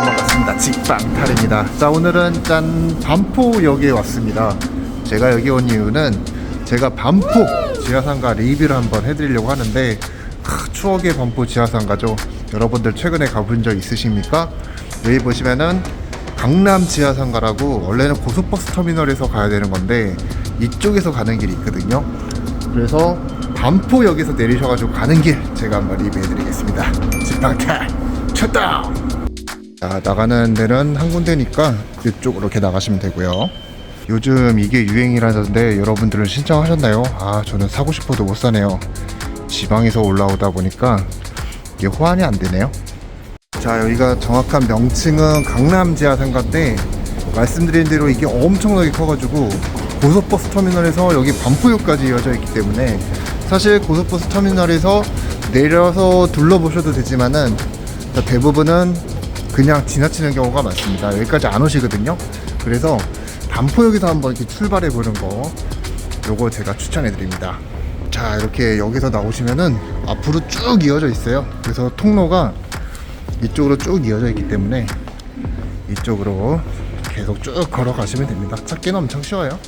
반갑습니다. 직방탈입니다. 자 오늘은 짠 반포역에 왔습니다. 제가 여기 온 이유는 제가 반포 지하상가 리뷰를 한번 해드리려고 하는데 크, 추억의 반포 지하상가죠. 여러분들 최근에 가본 적 있으십니까? 여기 보시면은 강남 지하상가라고 원래는 고속버스 터미널에서 가야 되는 건데 이쪽에서 가는 길이 있거든요. 그래서 반포역에서 내리셔가지고 가는 길 제가 한번 리뷰해드리겠습니다. 직방탈 출동! 자, 나가는 데는 한 군데니까 이쪽으로 이렇게 나가시면 되고요. 요즘 이게 유행이라던데 여러분들은 신청하셨나요? 아, 저는 사고 싶어도 못 사네요. 지방에서 올라오다 보니까 이게 호환이 안 되네요. 자, 여기가 정확한 명칭은 강남 지하상가인데 말씀드린 대로 이게 엄청나게 커가지고 고속버스 터미널에서 여기 반포역까지 이어져 있기 때문에 사실 고속버스 터미널에서 내려서 둘러보셔도 되지만은 대부분은 그냥 지나치는 경우가 많습니다. 여기까지 안 오시거든요. 그래서 반포역에서 한번 이렇게 출발해 보는 거 요거 제가 추천해 드립니다. 자, 이렇게 여기서 나오시면은 앞으로 쭉 이어져 있어요. 그래서 통로가 이쪽으로 쭉 이어져 있기 때문에 이쪽으로 계속 쭉 걸어가시면 됩니다. 찾기는 엄청 쉬워요.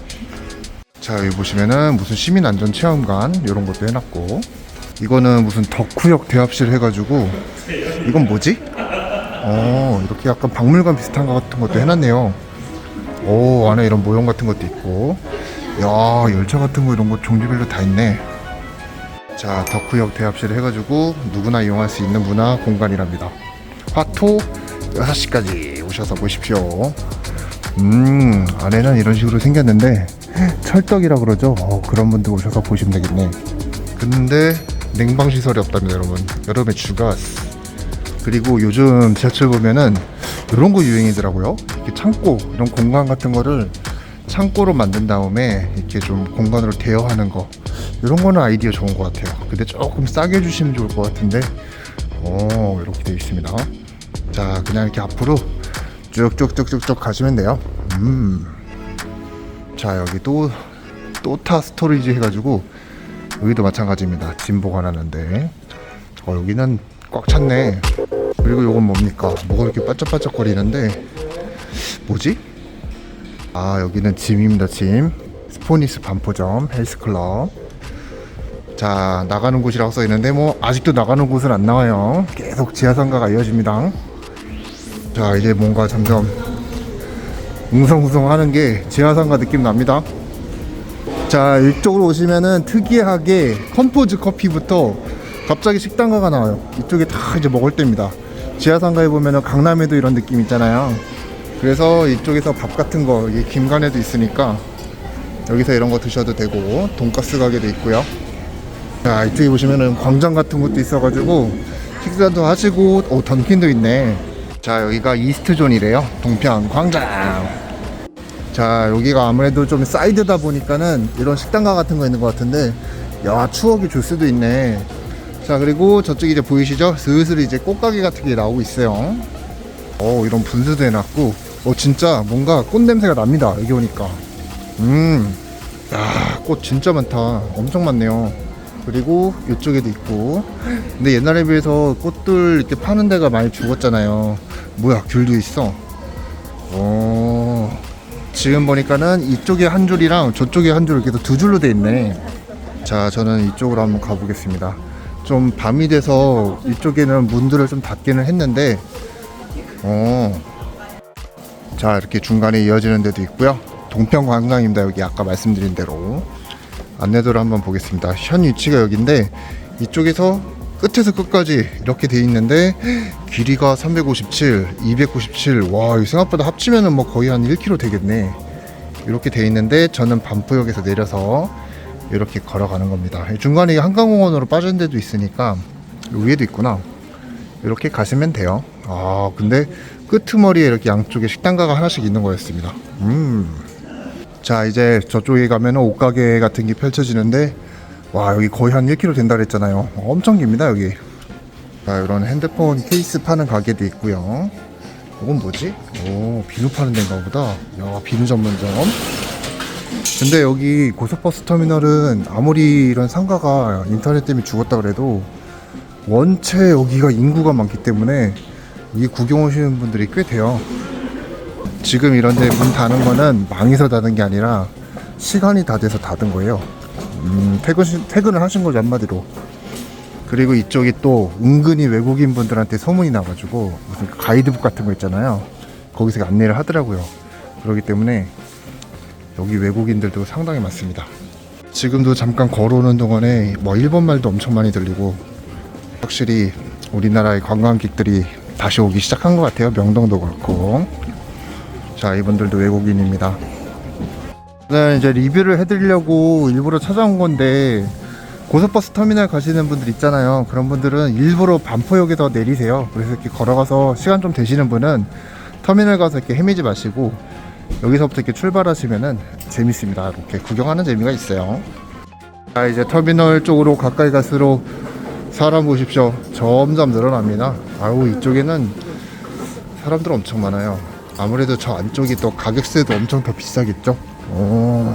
자, 여기 보시면은 무슨 시민 안전 체험관 이런 것도 해놨고 이거는 무슨 덕후역 대합실 해가지고 이건 뭐지? 어, 이렇게 약간 박물관 비슷한 것 같은 것도 해놨네요. 오, 안에 이런 모형 같은 것도 있고. 야, 열차 같은 거 이런 거 종류별로 다 있네. 자, 덕후역 대합실 해가지고 누구나 이용할 수 있는 문화 공간이랍니다. 화토 6시까지 오셔서 보십시오. 음, 안에는 이런 식으로 생겼는데, 철떡이라 그러죠? 어, 그런 분들 오셔서 보시면 되겠네. 근데 냉방시설이 없답니다, 여러분. 여름에 주가스. 그리고 요즘 지하철 보면은 이런 거 유행이더라고요. 이렇게 창고 이런 공간 같은 거를 창고로 만든 다음에 이렇게 좀 공간으로 대여하는 거 이런 거는 아이디어 좋은 것 같아요. 근데 조금 싸게 주시면 좋을 것 같은데 오 이렇게 되어 있습니다. 자 그냥 이렇게 앞으로 쭉쭉쭉쭉쭉 가시면 돼요. 음. 자 여기 또 또타 스토리지 해가지고 여기도 마찬가지입니다. 짐 보관하는데 어 여기는 꽉 찼네. 그리고 요건 뭡니까? 뭐가 이렇게 반짝반짝거리는데 뭐지? 아 여기는 짐입니다 짐. 스포니스 반포점 헬스클럽. 자 나가는 곳이라고 써 있는데 뭐 아직도 나가는 곳은 안 나와요. 계속 지하상가가 이어집니다. 자 이제 뭔가 점점 웅성웅성 하는 게 지하상가 느낌 납니다. 자 이쪽으로 오시면은 특이하게 컴포즈 커피부터 갑자기 식당가가 나와요. 이쪽에 다 이제 먹을 때입니다. 지하상가에 보면은 강남에도 이런 느낌 있잖아요. 그래서 이쪽에서 밥 같은 거, 이게 김간에도 있으니까 여기서 이런 거 드셔도 되고 돈가스 가게도 있고요. 자 이쪽에 보시면은 광장 같은 것도 있어가지고 식사도 하시고 오 던킨도 있네. 자 여기가 이스트존이래요. 동평 광장. 자 여기가 아무래도 좀 사이드다 보니까는 이런 식당가 같은 거 있는 것 같은데 야 추억이 줄 수도 있네. 자 그리고 저쪽에 이제 보이시죠? 슬슬 이제 꽃가게 같은 게 나오고 있어요. 어 이런 분수도 해놨고 어 진짜 뭔가 꽃 냄새가 납니다 여기 오니까. 음, 야꽃 진짜 많다. 엄청 많네요. 그리고 이쪽에도 있고. 근데 옛날에 비해서 꽃들 이렇게 파는 데가 많이 죽었잖아요. 뭐야 귤도 있어. 어 지금 보니까는 이쪽에 한 줄이랑 저쪽에 한 줄 이렇게 두 줄로 돼 있네. 자 저는 이쪽으로 한번 가보겠습니다. 좀 밤이 돼서 이쪽에는 문들을 좀 닫기는 했는데 어. 자 이렇게 중간에 이어지는 데도 있고요 동평광장입니다 여기 아까 말씀드린 대로 안내도를 한번 보겠습니다 현 위치가 여기인데 이쪽에서 끝에서 끝까지 이렇게 돼 있는데 길이가 357, 297. 와, 이 생각보다 합치면은 뭐 거의 한 1km 되겠네. 이렇게 돼 있는데 저는 반포역에서 내려서 이렇게 걸어가는 겁니다. 중간에 한강공원으로 빠진 데도 있으니까 위에도 있구나. 이렇게 가시면 돼요. 아, 근데 끄트머리에 이렇게 양쪽에 식당가가 하나씩 있는 거였습니다. 음. 자, 이제 저쪽에 가면 옷가게 같은 게 펼쳐지는데, 와, 여기 거의 한 1km 된다 그랬잖아요. 엄청 깁니다, 여기. 자, 이런 핸드폰 케이스 파는 가게도 있고요. 이건 뭐지? 오, 비누 파는 데인가 보다. 야, 비누 전문점. 근데 여기 고속버스 터미널은 아무리 이런 상가가 인터넷 때문에 죽었다 그래도 원체 여기가 인구가 많기 때문에 이 구경 오시는 분들이 꽤 돼요. 지금 이런데 문 닫는 거는 망해서 닫은 게 아니라 시간이 다 돼서 닫은 거예요. 음, 퇴근 퇴근을 하신 거죠 한마디로. 그리고 이쪽이 또 은근히 외국인 분들한테 소문이 나가지고 무슨 가이드북 같은 거 있잖아요. 거기서 안내를 하더라고요. 그렇기 때문에 여기 외국인들도 상당히 많습니다. 지금도 잠깐 걸어오는 동안에 뭐 일본 말도 엄청 많이 들리고 확실히 우리나라의 관광객들이 다시 오기 시작한 것 같아요. 명동도 그렇고. 자, 이분들도 외국인입니다. 오늘 이제 리뷰를 해드리려고 일부러 찾아온 건데 고속버스 터미널 가시는 분들 있잖아요. 그런 분들은 일부러 반포역에서 내리세요. 그래서 이렇게 걸어가서 시간 좀 되시는 분은 터미널 가서 이렇게 헤매지 마시고 여기서부터 이렇게 출발하시면은 재밌습니다. 이렇게 구경하는 재미가 있어요. 자, 이제 터미널 쪽으로 가까이 갈수록 사람 보십시오. 점점 늘어납니다. 아우 이쪽에는 사람들 엄청 많아요. 아무래도 저 안쪽이 또 가격세도 엄청 더 비싸겠죠. 오.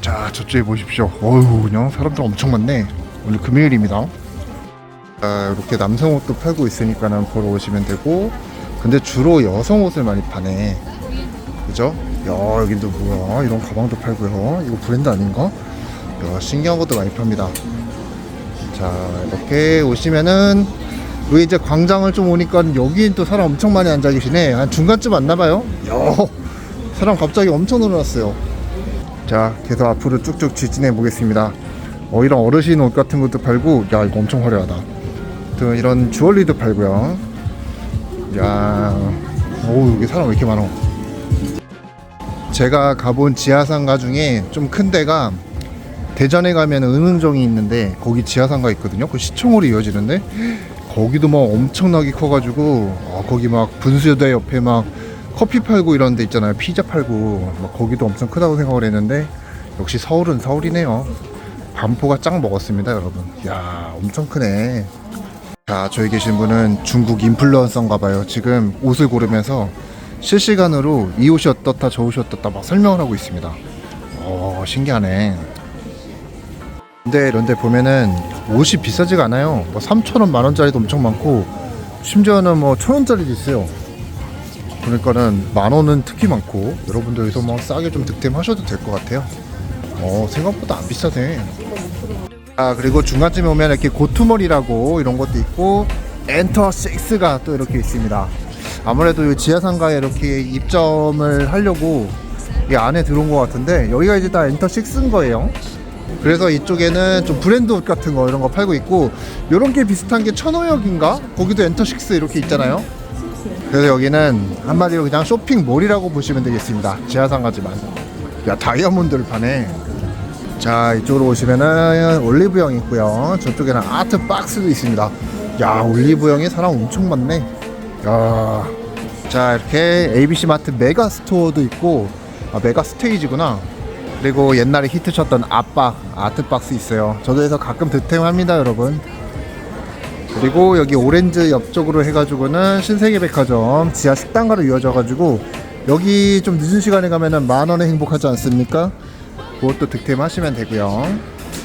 자 저쪽에 보십시오. 어휴 그냥 사람들 엄청 많네. 오늘 금요일입니다. 자 이렇게 남성 옷도 팔고 있으니까는 보러 오시면 되고 근데 주로 여성 옷을 많이 파네. 그죠? 야또 뭐야? 이런 가방도 팔고요. 이거 브랜드 아닌가? 야 신기한 것도 많이 팝니다. 자 이렇게 오시면은 여기 이제 광장을 좀 오니까 여기엔 또 사람 엄청 많이 앉아 계시네 한 중간쯤 왔나봐요 야 사람 갑자기 엄청 늘어났어요 자 계속 앞으로 쭉쭉 지진해 보겠습니다 어 이런 어르신 옷 같은 것도 팔고 야 이거 엄청 화려하다 또 이런 주얼리도 팔고요 야 오 여기 사람 왜 이렇게 많어 제가 가본 지하상가 중에 좀 큰 데가 대전에 가면 은흥정이 있는데 거기 지하상가 있거든요. 그 시청으로 이어지는데 거기도 막 엄청나게 커가지고 아, 거기 막 분수대 옆에 막 커피 팔고 이런 데 있잖아요. 피자 팔고 막 거기도 엄청 크다고 생각을 했는데 역시 서울은 서울이네요. 반포가 짱 먹었습니다, 여러분. 야, 엄청 크네. 자, 저기 계신 분은 중국 인플루언서인가 봐요. 지금 옷을 고르면서 실시간으로 이 옷이 어떻다, 저 옷이 어떻다 막 설명을 하고 있습니다. 어, 신기하네. 근데 이런 데 보면은 옷이 비싸지가 않아요. 뭐 3,000원, 만 원짜리도 엄청 많고 심지어는 뭐 1,000원짜리도 있어요. 그러니까는 만 원은 특히 많고 여러분들 여기서 뭐 싸게 좀 득템하셔도 될 것 같아요. 어, 생각보다 안 비싸네. 아, 그리고 중간쯤에 오면 이렇게 고투머리라고 이런 것도 있고 엔터 6가 또 이렇게 있습니다. 아무래도 이 지하상가에 이렇게 입점을 하려고 이 안에 들어온 것 같은데 여기가 이제 다 엔터 6인 거예요. 그래서 이쪽에는 좀 브랜드 옷 같은 거 이런 거 팔고 있고 요런 게 비슷한 게 천호역인가? 거기도 엔터식스 이렇게 있잖아요. 그래서 여기는 한마디로 그냥 쇼핑몰이라고 보시면 되겠습니다. 지하상가지만. 야 다이아몬드를 파네. 자 이쪽으로 오시면은 올리브영 있고요. 저쪽에는 아트 박스도 있습니다. 야 올리브영에 사람 엄청 많네. 야. 자 이렇게 ABC 마트 메가 스토어도 있고 아 메가 스테이지구나. 그리고 옛날에 히트쳤던 아빠 아트박스 있어요. 저도 해서 가끔 득템합니다, 여러분. 그리고 여기 오렌지 옆쪽으로 해가지고는 신세계백화점 지하 식당가로 이어져가지고 여기 좀 늦은 시간에 가면은 만 원에 행복하지 않습니까? 그것도 득템하시면 되고요.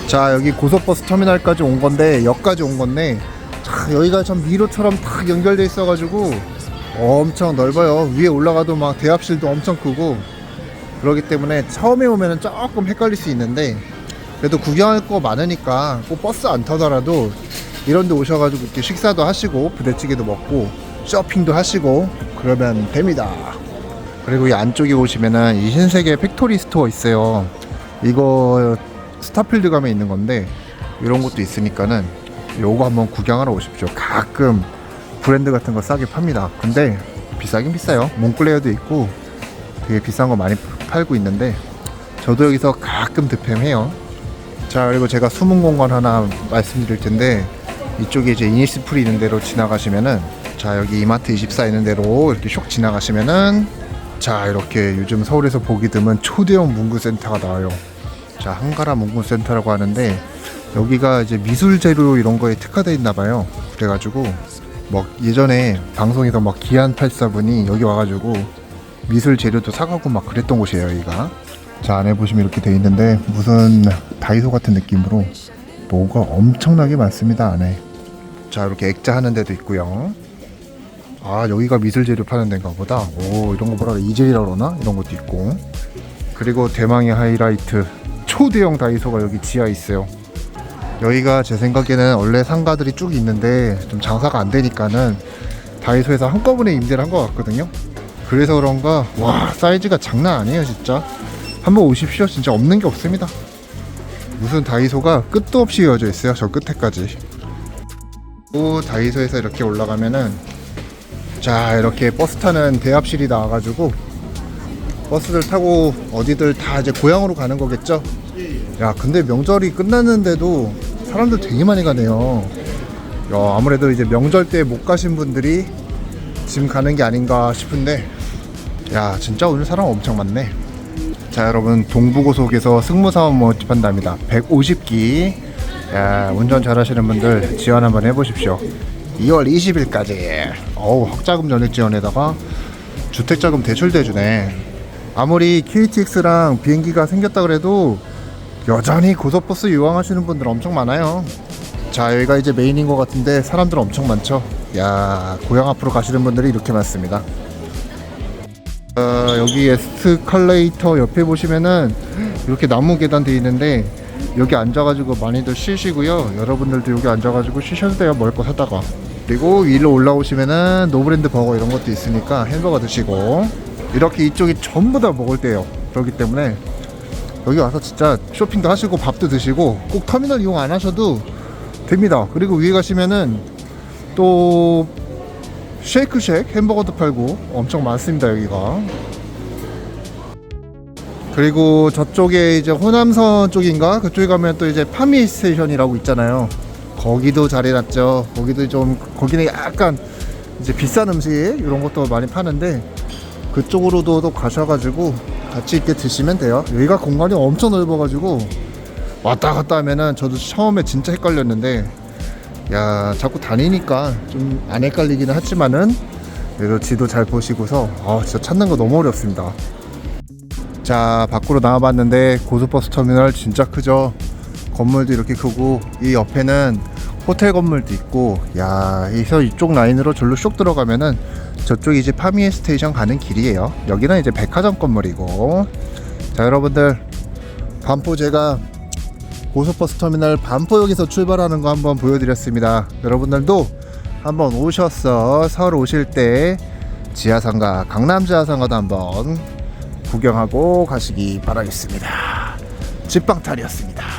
자 여기 고속버스 터미널까지 온 건데 역까지 온 건데 자, 여기가 참 미로처럼 탁 연결돼 있어가지고 엄청 넓어요. 위에 올라가도 막 대합실도 엄청 크고 그렇기 때문에 처음에 오면은 조금 헷갈릴 수 있는데 그래도 구경할 거 많으니까 꼭 버스 안 타더라도 이런 데 오셔가지고 이렇게 식사도 하시고 부대찌개도 먹고 쇼핑도 하시고 그러면 됩니다 그리고 이 안쪽에 오시면은 이 신세계 팩토리 스토어 있어요 이거 스타필드 가면 있는 건데 이런 것도 있으니까는 요거 한번 구경하러 오십시오 가끔 브랜드 같은 거 싸게 팝니다 근데 비싸긴 비싸요 몽클레어도 있고 되게 비싼 거 많이 팔고 있는데 저도 여기서 가끔 득템해요. 자 그리고 제가 숨은 공간 하나 말씀드릴 텐데 이쪽에 이제 이니스프리 있는 데로 지나가시면은 자 여기 이마트 24 있는 데로 이렇게 슉 지나가시면은 자 이렇게 요즘 서울에서 보기 드문 초대형 문구센터가 나와요. 자 한가라 문구센터라고 하는데 여기가 이제 미술 재료 이런 거에 특화되어 있나 봐요. 그래가지고 뭐 예전에 방송에서 막 기안 84분이 여기 와가지고 미술 재료도 사가고 막 그랬던 곳이에요 여기가. 자 안에 보시면 이렇게 돼 있는데 무슨 다이소 같은 느낌으로 뭐가 엄청나게 많습니다 안에. 자 이렇게 액자 하는 데도 있고요. 아 여기가 미술 재료 파는 데인가 보다. 오 이런 거 뭐라 이젤이라 그러나? 이런 것도 있고. 그리고 대망의 하이라이트 초대형 다이소가 여기 지하에 있어요 여기가 제 생각에는 원래 상가들이 쭉 있는데 좀 장사가 안 되니까는 다이소에서 한꺼번에 임대를 한 것 같거든요. 그래서 그런가 와 사이즈가 장난 아니에요 진짜. 한번 오십시오. 진짜 없는 게 없습니다. 무슨 다이소가 끝도 없이 이어져 있어요 저 끝에까지. 또 다이소에서 이렇게 올라가면은 자 이렇게 버스 타는 대합실이 나와가지고 버스를 타고 어디들 다 이제 고향으로 가는 거겠죠? 야 근데 명절이 끝났는데도 사람들 되게 많이 가네요. 야 아무래도 이제 명절 때 못 가신 분들이 지금 가는 게 아닌가 싶은데 야 진짜 오늘 사람 엄청 많네. 자 여러분 동부고속에서 승무사원 모집 한답니다. 150기. 야 운전 잘하시는 분들 지원 한번 해보십시오. 2월 20일까지. 어우 학자금 전액 지원에다가 주택자금 대출대주네. 아무리 KTX랑 비행기가 생겼다 그래도 여전히 고속버스 이용하시는 분들 엄청 많아요. 자 여기가 이제 메인인 것 같은데 사람들 엄청 많죠? 야 고향 앞으로 가시는 분들이 이렇게 많습니다. 어, 여기 에스컬레이터 옆에 보시면은 이렇게 나무 계단 돼 있는데 여기 앉아가지고 많이들 쉬시고요. 여러분들도 여기 앉아가지고 쉬셔도 돼요. 먹을 거 사다가. 그리고 위로 올라오시면은 노브랜드 버거 이런 것도 있으니까 햄버거 드시고. 이렇게 이쪽이 전부 다 먹을 때요. 그렇기 때문에 여기 와서 진짜 쇼핑도 하시고 밥도 드시고 꼭 터미널 이용 안 하셔도 됩니다. 그리고 위에 가시면은 또 쉐이크쉑 햄버거도 팔고 엄청 많습니다 여기가. 그리고 저쪽에 이제 호남선 쪽인가? 그쪽에 가면 또 이제 파미 스테이션이라고 있잖아요. 거기도 잘 해놨죠. 거기도 좀 거기는 약간 이제 비싼 음식 이런 것도 많이 파는데 그쪽으로도 또 가셔가지고 같이 있게 드시면 돼요. 여기가 공간이 엄청 넓어가지고 왔다 갔다 하면은 저도 처음에 진짜 헷갈렸는데 야 자꾸 다니니까 좀 안 헷갈리기는 하지만은 그래도 지도 잘 보시고서 아 진짜 찾는 거 너무 어렵습니다. 자 밖으로 나와봤는데 고속버스 터미널 진짜 크죠? 건물도 이렇게 크고 이 옆에는 호텔 건물도 있고 야 여기서 이쪽 라인으로 절로 쑥 들어가면은 저쪽이 이제 파미에 스테이션 가는 길이에요 여기는 이제 백화점 건물이고 자 여러분들 반포 제가 고속버스 터미널 반포역에서 출발하는 거 한번 보여드렸습니다. 여러분들도 한번 오셔서 서울 오실 때 지하상가, 강남 지하상가도 한번 구경하고 가시기 바라겠습니다. 집방탈이었습니다.